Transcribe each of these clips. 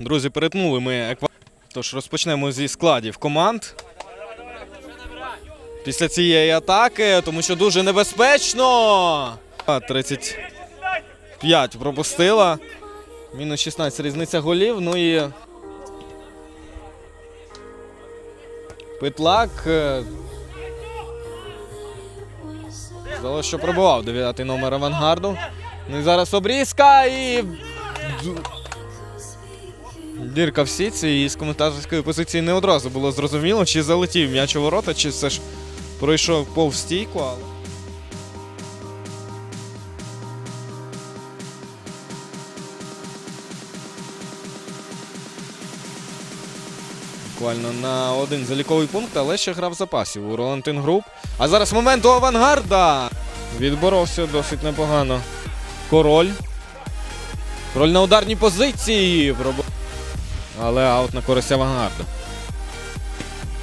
Друзі, перетнули ми еква... Тож розпочнемо зі складів команд. Після цієї атаки, тому що дуже небезпечно. 35 пропустила. Мінус 16 різниця голів. Ну і. Питлак. е, Здалося, що пробував 9 номер авангарду. Ну і зараз обрізка і. Дірка в сітці, і з коментаторської позиції не одразу було зрозуміло, чи залетів м'яч у ворота, чи все ж пройшов повз стійку, але. Буквально на один заліковий пункт, але ще грав запасів у Ролантин Груп. А зараз момент у авангарда. Відборовся досить непогано. Король. Король на ударній позиції. Але аут на користь авангарду.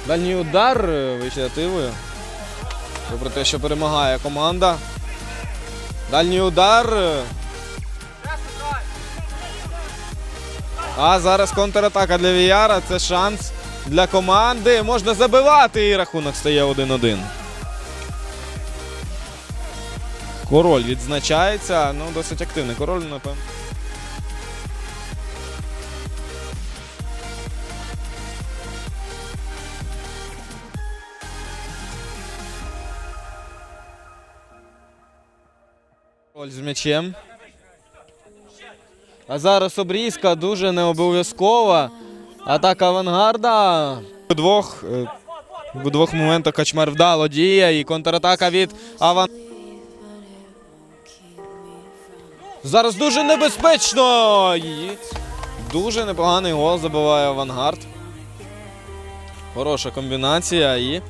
Дальній удар е, ініціативою. Попри те, що перемагає команда. Дальній удар. е. А зараз контратака для Віяра. Це шанс для команди. Можна забивати і рахунок стає 1-1. Король відзначається. Ну, досить активний король, напевно. Король з м'ячем. А зараз обрізка дуже не обов'язкова. Атака авангарда. У двох, е, у двох моментах Качмар вдало діє і контратака від аван. Зараз дуже небезпечно. І дуже непоганий гол забиває авангард. Хороша комбінація і.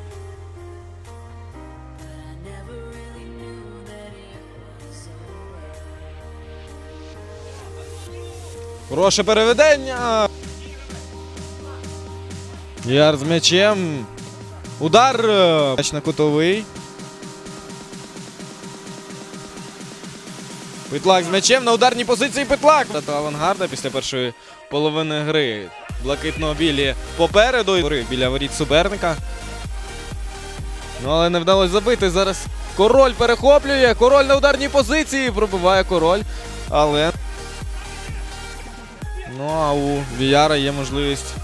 Хороше переведення. Яр з м'ячем. Удар. е, М'яч на кутовий. Петлак з м'ячем на ударній позиції Петлак. Та авангарда після першої половини гри. Блакитно-білі попереду. Біля воріт суперника. Ну, але не вдалося забити. Зараз король перехоплює. Король на ударній позиції. Пробиває король. Але. Ну, а у Віяра є можливість.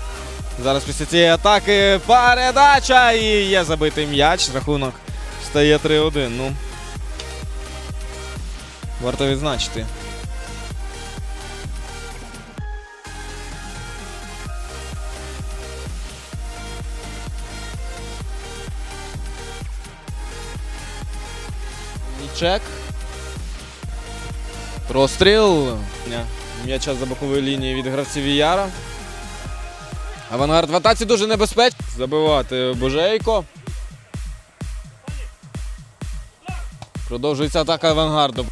Зараз після цієї атаки передача і є забитий м'яч. Рахунок стає 3-1. Ну. Варто відзначити. Чек. Простріл. М'яча за бокової лінії від гравців Віяра. Авангард в атаці дуже небезпечно. Забивати Божейко. Продовжується атака авангарду.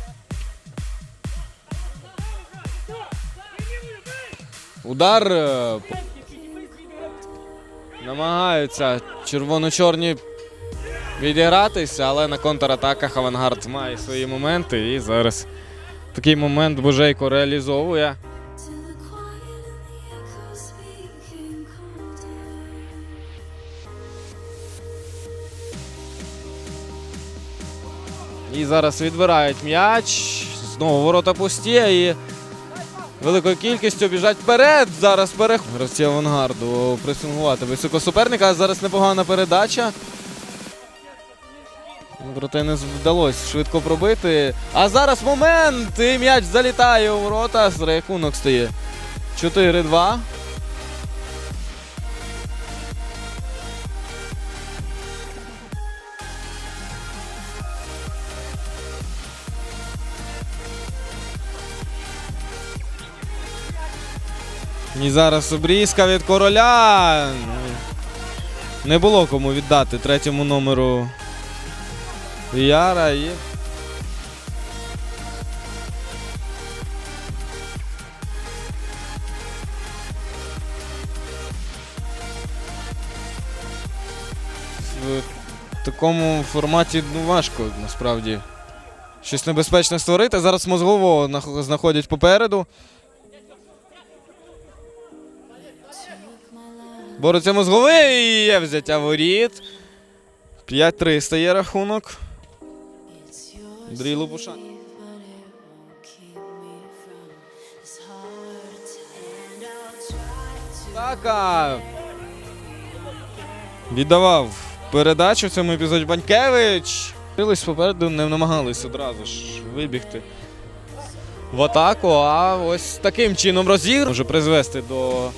Удар. е, Намагаються червоно-чорні відігратися, але на контратаках авангард має свої моменти. І зараз такий момент Божейко реалізовує. І зараз відбирають м'яч. Знову ворота пусті і великою кількістю біжать вперед. Зараз перех... Гравці авангарду пресингувати високо суперника. Зараз непогана передача. Проте не вдалося швидко пробити. А зараз момент! І м'яч залітає у ворота. З рахунок стає 4-2. І зараз обрізка від короля. Не було кому віддати третьому номеру Яра і. В такому форматі ну, важко насправді щось небезпечне створити. Зараз мозгово знаходять попереду. Бореться мозговий. Є взяття воріт. 5-3 стає рахунок. Андрій Лопушан. Така. Віддавав передачу в цьому епізоді Банькевич. Крились попереду, не намагались одразу ж вибігти в атаку, а ось таким чином розігр може призвести до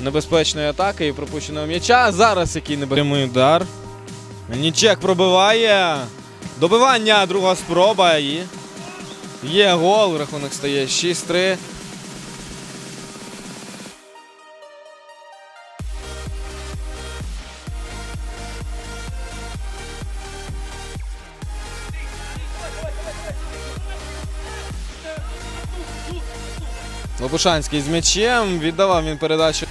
небезпечної атаки і пропущеного м'яча. Зараз який небезпечний удар. Нічек пробиває. Добивання, друга спроба і є гол. Рахунок стає 6-3. Лопушанський з м'ячем. Віддавав він передачу